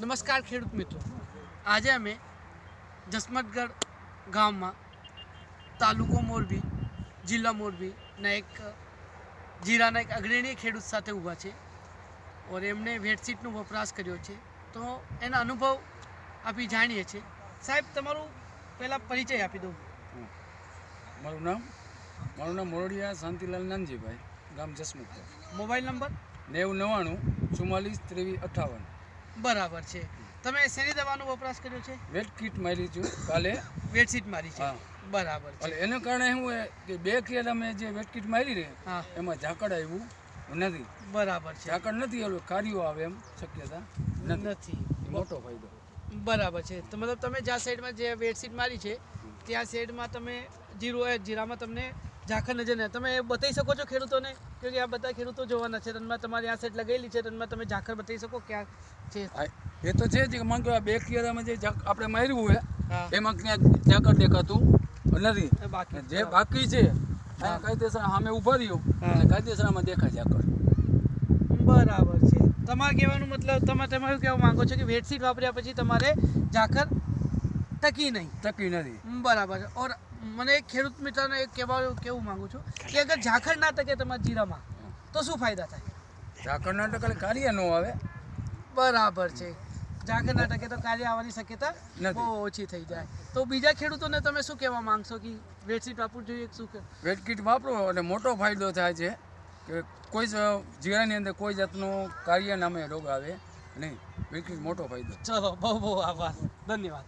નમસ્કાર ખેડૂત મિત્રો. આજે અમે જસમતગઢ ગામમાં તાલુકો મોરબી જિલ્લા મોરબીના એક જીરાના એક અગ્રણી ખેડૂત સાથે ઊભા છે ઓર એમણે વેડશીટનો વપરાશ કર્યો છે. તો એના અનુભવ આપી જાણીએ છીએ. સાહેબ તમારું પહેલાં પરિચય આપી દઉં મારું નામ મારું નામ મોરડિયા શાંતિલાલ નાનજીભાઈ ગામ જસમુખ મોબાઈલ નંબર? નેવું નવ્વાણું ચુમ્માલીસ ત્રેવીસ અઠ્ઠાવન બરાબર છે. તમે શેની દવાનો વપરાશ કર્યો છે? વેટ કીટ મારી છું કાલે. વેડશીટ મારી છે. બરાબર છે. એના કારણે શું કે બે ખેર અમે જે વેટ કીટ મારી ને એમાં ઝાકળ આવ્યું નથી. બરાબર છે. ઝાકળ નથી આવ્યું કાર્યો આવે એમ શક્યતા નથી. મોટો ફાયદો. બરાબર છે. તો મતલબ તમે જ્યાં સાઈડમાં જે બેડશીટ મારી છે ત્યાં સાઈડમાં તમે જીરો એ જીરામાં તમને ઝાંખર નજર ને તમે એ બતાવી શકો છો ખેડૂતોને? કે આ બધા ખેડૂતો જોવાના છે. રનમાં તમારી આ સાઈડ લગેલી છે. તેમાં તમે ઝાખર બતાવી શકો ક્યાં છે. એ તો છે જ. મને કે બે કિયારામાં જે આપણે માર્યું હોય એમાં ક્યાંક ઝાકર દેખાતું નથી. બાકી. જે બાકી છે કાયદેસર સામે ઊભા રહ્યું. કાયદેસરામાં દેખાય ઝાકર બરાબર છે. તમારે કહેવાનું મતલબ તમે તમારું કહેવા માંગો છો કે બેડશીટ વાપર્યા પછી તમારે ઝાકર ટકી નહીં? ટકી નથી. બરાબર છે. ઓર મને એક ખેડૂત મિત્રને એક કહેવા કેવું માંગુ છું કે અગર ઝાખડ ના ટકે તમારા જીરામાં તો શું ફાયદા થાય? ઝાકળના ટકે કાર્ય ન આવે. બરાબર છે. ઝાખડ ના ટકે તો કાર્ય આવવાની શક્યતા. બહુ ઓછી થઈ જાય. તો બીજા ખેડૂતોને તમે શું કહેવા માંગશો કે બેડશીટ વાપરવું જોઈએ શું કે? વેટકીટ વાપરો એટલે મોટો ફાયદો થાય છે કે કોઈ જીરાની અંદર કોઈ જાતનો કાર્ય નામે રોગ આવે નહીં. વેટ કીટ મોટો ફાયદો. ચલો બહુ બહુ આભાર. ધન્યવાદ.